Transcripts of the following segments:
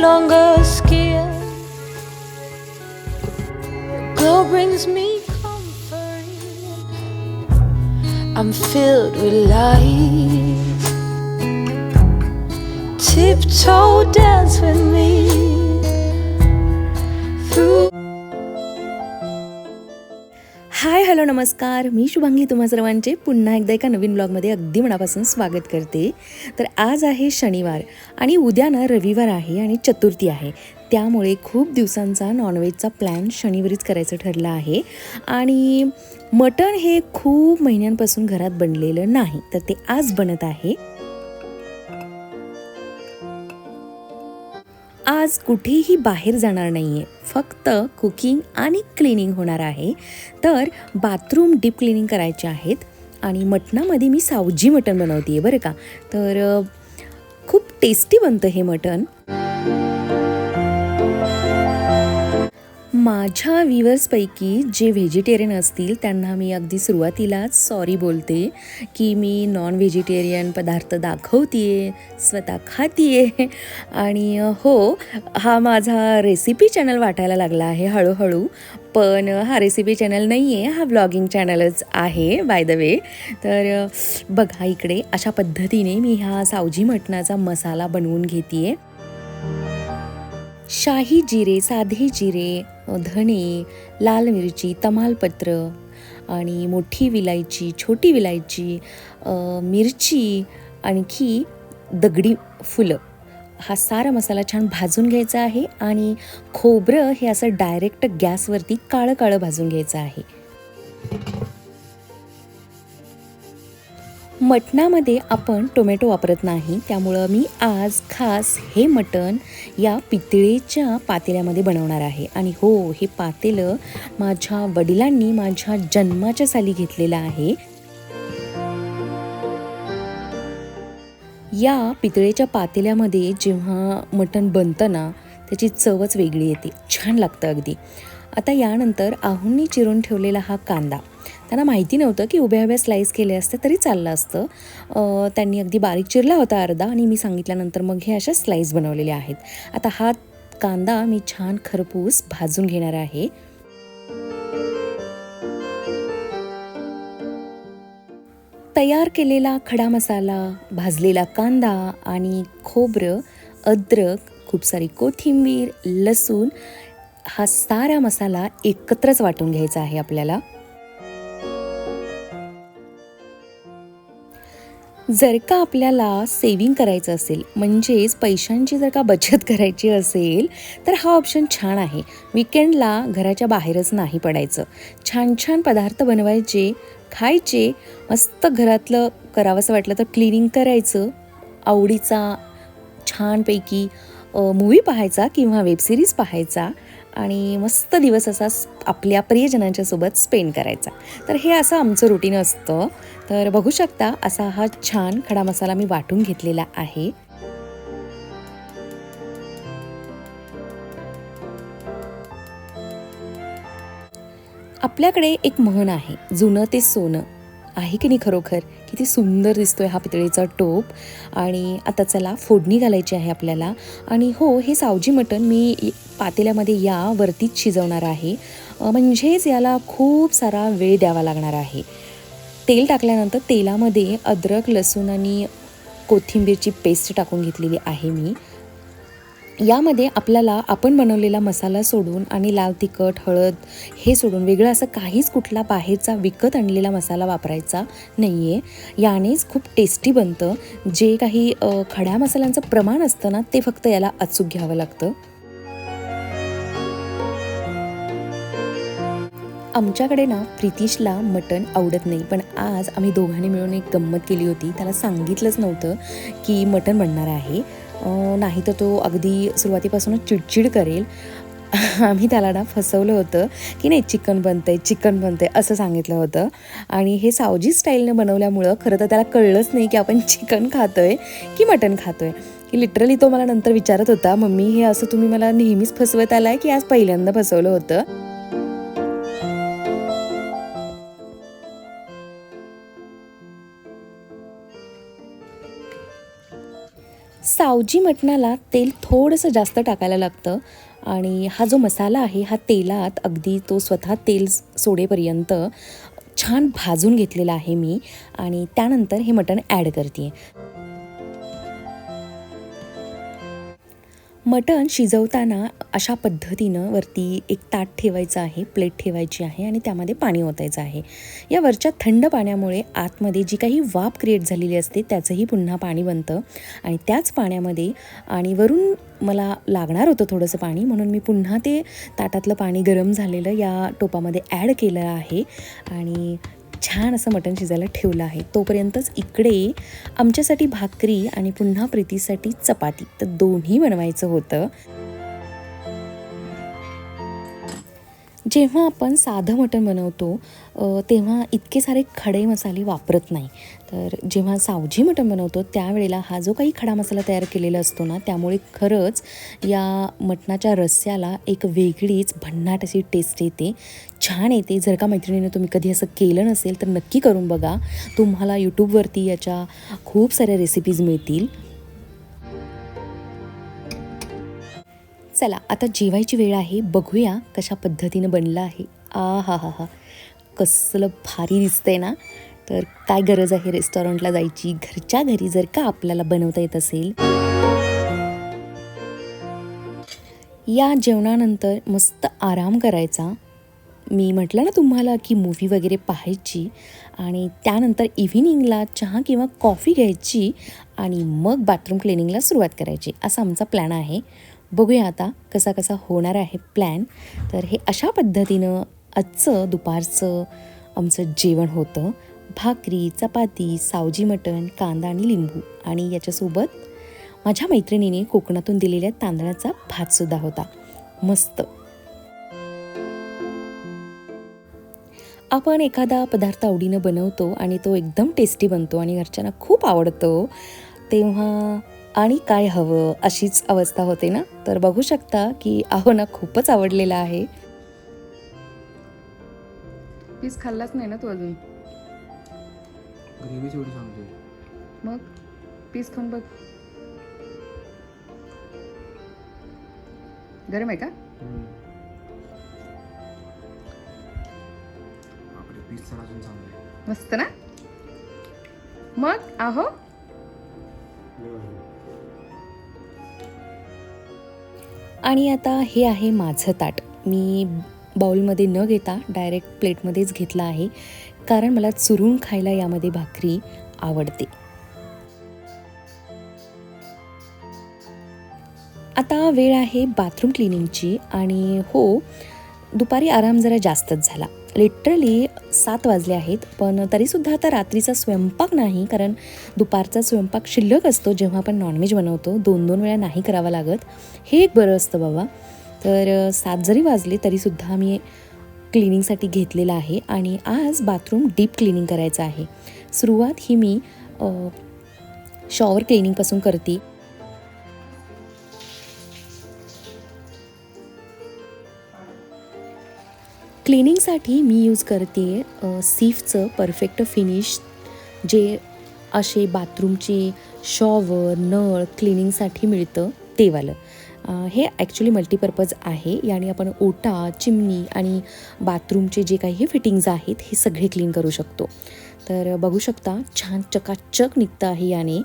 longer scared. Your glow brings me comfort. I'm filled with light. Tiptoe dance with me hello नमस्कार. मी शुभांगी तुम्हा सर्वांचे पुन्हा एकदा एका नवीन ब्लॉगमध्ये अगदी मनापासून स्वागत करते. तर आज आहे शनिवार आणि उद्या ना रविवार आहे आणि चतुर्थी आहे. त्यामुळे खूप दिवसांचा नॉनव्हेजचा प्लॅन शनिवारीच करायचं ठरलं आहे. आणि मटण हे खूप महिन्यांपासून घरात बनलेलं नाही. तर ते आज बनत आहे. आज कुठेही बाहेर जाणार नाही आहे फक्त कुकिंग आणि क्लिनिंग होणार आहे. तर बाथरूम डीप क्लिनिंग करायचे आहेत. आणि मटणामध्ये मी सावजी मटण बनवते आहे बरं का. तर खूप टेस्टी बनतं हे मटण. माझ्या व्ह्युअर्सपैकी जे व्हेजिटेरियन असतील त्यांना मी अगदी सुरुवातीलाच सॉरी बोलते की मी नॉन व्हेजिटेरियन पदार्थ दाखवते स्वतः खातीये. आणि हो हा माझा रेसिपी चॅनल वाटायला लागला आहे हळूहळू. पण हा रेसिपी चॅनल नाही आहे हा ब्लॉगिंग चॅनलच आहे बाय द वे तर बघा इकडे अशा पद्धतीने मी ह्या सावजी मटणाचा मसाला बनवून घेते शाही जिरे साधे जिरे धणे लाल मिरची तमालपत्र आणि मोठी विलायची छोटी विलायची मिरची आणखी दगडी फुलं. हा सारा मसाला छान भाजून घ्यायचा आहे आणि खोबरं हे असं डायरेक्ट गॅसवरती काळं काळं भाजून घ्यायचं आहे. मटणामध्ये आपण टोमॅटो वापरत नाही. त्यामुळं मी आज खास हे मटण या पितळेच्या पातेल्यामध्ये बनवणार आहे. आणि हो हे पातेलं माझ्या वडिलांनी माझ्या जन्माच्या साली घेतलेलं आहे. या पितळेच्या पातेल्यामध्ये जेव्हा मटण बनतं ना त्याची चवच वेगळी येते. छान लागतं अगदी. आता यानंतर आहुंनी चिरून ठेवलेला हा कांदा. त्यांना माहिती नव्हतं की उभ्या उभ्या स्लाईस केले असते तरी चाललं असतं. त्यांनी अगदी बारीक चिरला होता अर्धा आणि मी सांगितल्यानंतर मग हे अशा स्लाईस बनवलेल्या आहेत. आता हा कांदा मी छान खरपूस भाजून घेणार आहे. तयार केलेला खडा मसाला भाजलेला कांदा आणि खोबरं अद्रक खूप सारी कोथिंबीर लसूण हा सारा मसाला एकत्रच वाटून घ्यायचा आहे आपल्याला. जर का आपल्याला सेविंग करायचं असेल म्हणजेच पैशांची जर का बचत करायची असेल तर हा ऑप्शन छान आहे. विकेंडला घराच्या बाहेरच नाही पडायचं. छान छान पदार्थ बनवायचे खायचे मस्त घरातलं करावंसं वाटलं तर क्लिनिंग करायचं. आवडीचा छानपैकी मूवी पाहायचा किंवा वेबसिरीज पाहायचा. आणि मस्त दिवस असा आपल्या प्रियजनांच्या सोबत स्पेंड करायचा. तर हे असं आमचं रुटीन असतं. तर बघू शकता असा हा छान खडा मसाला मी वाटून घेतलेला आहे. आपल्याकडे एक म्हण आहे जुनं ते सोनं. आहे की नाही खरोखर? किती सुंदर दिसतो आहे हा पितळीचा टोप. आणि आता चला फोडणी घालायची आहे आपल्याला. आणि हो हे सावजी मटण मी पातेल्यामध्ये या वरतीच शिजवणार आहे. म्हणजेच याला खूप सारा वेळ द्यावा लागणार आहे. तेल टाकल्यानंतर तेलामध्ये अद्रक लसूण आणि कोथिंबीरची पेस्ट टाकून घेतलेली आहे मी. यामध्ये आपल्याला आपण बनवलेला मसाला सोडून आणि लाल तिखट हळद हे सोडून वेगळं असं काहीच कुठला बाहेरचा विकत आणलेला मसाला वापरायचा नाही आहे यानेच खूप टेस्टी बनतं. जे काही खड्या मसाल्यांचं प्रमाण असतं ना ते फक्त याला अचूक घ्यावं लागतं. आमच्याकडे ना प्रितीशला मटण आवडत नाही पण आज आम्ही दोघांनी मिळून एक गंमत केली होती. त्याला सांगितलंच नव्हतं की मटण बनणार आहे. नाही तर तो अगदी सुरुवातीपासूनच चिडचिड करेल. आम्ही त्याला ना फसवलं होतं की नाही चिकन बनतंय चिकन बनतंय असं सांगितलं होतं. आणि हे सावजी स्टाईलनं बनवल्यामुळं खरं तर त्याला कळलंच नाही की आपण चिकन खातोय की मटण खातोय. की लिटरली तो मला नंतर विचारत होता मम्मी हे असं तुम्ही मला नेहमीच फसवत आलाय की आज पहिल्यांदा फसवलं होतं? सावजी मटणाला तेल थोडंसं जास्त टाकायला लागतं आणि हा जो मसाला आहे हा तेलात अगदी तो स्वतः तेल सोडेपर्यंत छान भाजून घेतलेला आहे मी आणि त्यानंतर हे मटण ॲड करते आहे मटण शिजवताना अशा पद्धतीनं वरती एक ताट ठेवायचं आहे प्लेट ठेवायची आहे आणि त्यामध्ये पाणी ओतायचं आहे. या वरच्या थंड पाण्यामुळे आतमध्ये जी काही वाफ क्रिएट झालेली असते त्याचंही पुन्हा पाणी बनतं. आणि त्याच पाण्यामध्ये आणि वरून मला लागणार होतं थोडंसं पाणी म्हणून मी पुन्हा ते ताटातलं पाणी गरम झालेलं या टोपामध्ये ॲड केलं आहे. आणि छान असं मटण शिजायला ठेवलं आहे. तोपर्यंतच इकडे आमच्यासाठी भाकरी आणि पुन्हा प्रीतीसाठी चपाती. तर दोन्ही बनवायचं होतं. जेव्हा आपण साधं मटण बनवतो तेव्हा इतके सारे खडे मसाले वापरत नाही. तर जेव्हा सावजी मटण बनवतो त्यावेळेला हा जो काही खडा मसाला तयार केलेला असतो ना त्यामुळे खरंच या मटणाच्या रस्स्याला एक वेगळीच भन्नाट अशी टेस्ट येते. छान येते. जर का मैत्रिणीनं तुम्ही कधी असं केलं नसेल तर नक्की करून बघा. तुम्हाला यूट्यूबवरती याच्या खूप साऱ्या रेसिपीज मिळतील. चला आता जेवायची वेळ आहे. बघूया कशा पद्धतीनं बनलं आहे. आ हा हा हा. कसलं भारी दिसतंय ना. तर काय गरज आहे रेस्टॉरंटला जायची? घरच्या घरी जर का आपल्याला बनवता येत असेल. या जेवणानंतर मस्त आराम करायचा. मी म्हटलं ना तुम्हाला की मूवी वगैरे पाहायची आणि त्यानंतर इव्हिनिंगला चहा किंवा कॉफी घ्यायची आणि मग बाथरूम क्लिनिंगला सुरुवात करायची. असा आमचा प्लॅन आहे. बघूया आता कसा कसा होणार आहे प्लॅन तर हे अशा पद्धतीनं आजचं दुपारचं आमचं जेवण होतं. भाकरी चपाती सावजी मटण कांदा आणि लिंबू. आणि याच्यासोबत माझ्या मैत्रिणीने कोकणातून दिलेल्या तांदळाचा भातसुद्धा होता. मस्त. आपण एखादा पदार्थ आवडीनं बनवतो आणि तो एकदम टेस्टी बनतो आणि घरच्यांना खूप आवडतो तेव्हा आणि काय हवं अशीच अवस्था होते ना? तर बघू शकता की अहो ना खूपच आवडलेला आहे. पीस खाल्लाच नाही ना तू अजून? ग्रेव्ही एवढी सांगतोय. मग? पीस खाऊन बघ. गरम आहे का? आपले पीस तर अजून चांगले मस्त ना? मग? आहो? आणि आता हे आहे माझं ताट. मी बाऊलमध्ये न घेता डायरेक्ट प्लेटमध्येच घेतलं आहे कारण मला चुरून खायला यामध्ये भाकरी आवडते. आता वेळ आहे बाथरूम क्लिनिंगची आणि हो दुपारी आराम जरा जास्तच झाला. लिटरली सात वाजले आहेत पण तरीसुद्धा आता रात्रीचा स्वयंपाक नाही कारण दुपारचा स्वयंपाक शिल्लक असतो जेव्हा आपण नॉनव्हेज बनवतो. दोन दोन वेळा नाही करावा लागत. हे एक बरं असतं बाबा. तर सात जरी वाजले तरीसुद्धा मी क्लिनिंगसाठी घेतलेलं आहे आणि आज बाथरूम डीप क्लिनिंग करायचं आहे. सुरुवात ही मी शॉवर क्लिनिंगपासून करते. क्लिनिंगसाठी मी यूज करते सीफचं परफेक्ट फिनिश जे असे बाथरूमचे शॉवर नळ क्लिनिंगसाठी मिळतं तेवालं. हे ॲक्च्युली मल्टीपर्पज आहे. याने आपण ओटा चिमणी आणि बाथरूमचे जे काही फिटिंग्ज आहेत हे सगळे क्लीन करू शकतो. तर बघू शकता छान चकाचक निघतं आहे याने.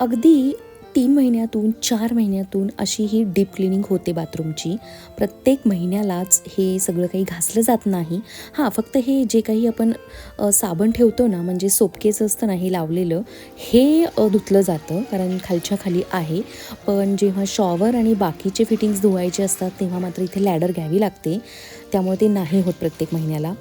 अगदी तीन महिन्यातून चार महिन्यातून अशी ही डीप क्लिनिंग होते बाथरूमची. प्रत्येक महिन्यालाच हे सगळं काही घासलं जात नाही. हां फक्त हे जे काही आपण साबण ठेवतो ना म्हणजे सोपकेचं असतं ना हे लावलेलं हे धुतलं जातं कारण खालच्या खाली आहे. पण जेव्हा शॉवर आणि बाकीचे फिटिंग्स धुवायचे असतात तेव्हा मात्र इथे लॅडर घ्यावी लागते. त्यामुळे ते नाही होत प्रत्येक महिन्याला.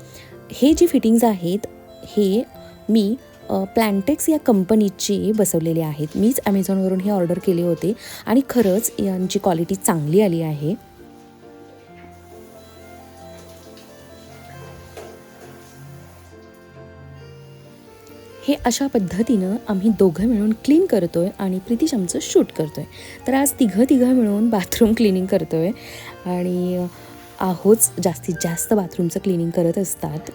हे जे फिटिंग्ज आहेत हे मी प्लॅन्टेक्स या कंपनीची बसवलेले आहेत. मीच ॲमेझॉनवरून हे ऑर्डर केले होते आणि खरंच यांची क्वालिटी चांगली आली आहे. हे अशा पद्धतीनं आम्ही दोघं मिळून क्लीन करतोय आणि प्रितिश आमचं शूट करतोय. तर आज तिघं तिघं मिळून बाथरूम क्लिनिंग करतोय. आणि आहोच जास्तीत जास्त बाथरूमचं क्लिनिंग करत असतात.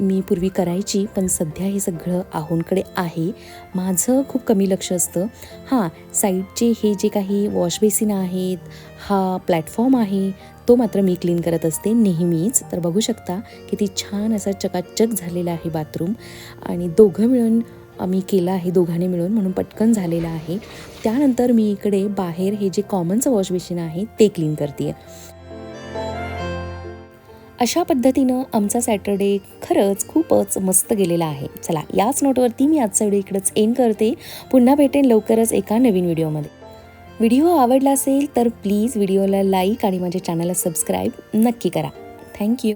मी पूर्वी करायची पण सध्या हे सगळं आहोंकडे आहे. माझं खूप कमी लक्ष असतं. हां साईडचे हे जे काही वॉश बेसिन आहेत हा प्लॅटफॉर्म आहे तो मात्र मी क्लीन करत असते नेहमीच. तर बघू शकता किती छान असा चकाचक झालेला आहे बाथरूम. आणि दोघं मिळून आम्ही केलं आहे दोघांनी मिळून म्हणून पटकन झालेलं आहे. त्यानंतर मी इकडे बाहेर हे जे कॉमनचं वॉश बेसिन आहे ते क्लीन करते अशा पद्धतीनं आमचा सॅटर्डे खरंच खूपच मस्त गेलेला आहे. चला याच नोटवरती मी आजचा व्हिडिओ इकडंच एंड करते. पुन्हा भेटेन लवकरच एका नवीन व्हिडिओमध्ये. व्हिडिओ आवडला असेल तर प्लीज व्हिडिओला लाईक आणि माझ्या चॅनलला सबस्क्राईब नक्की करा. थँक्यू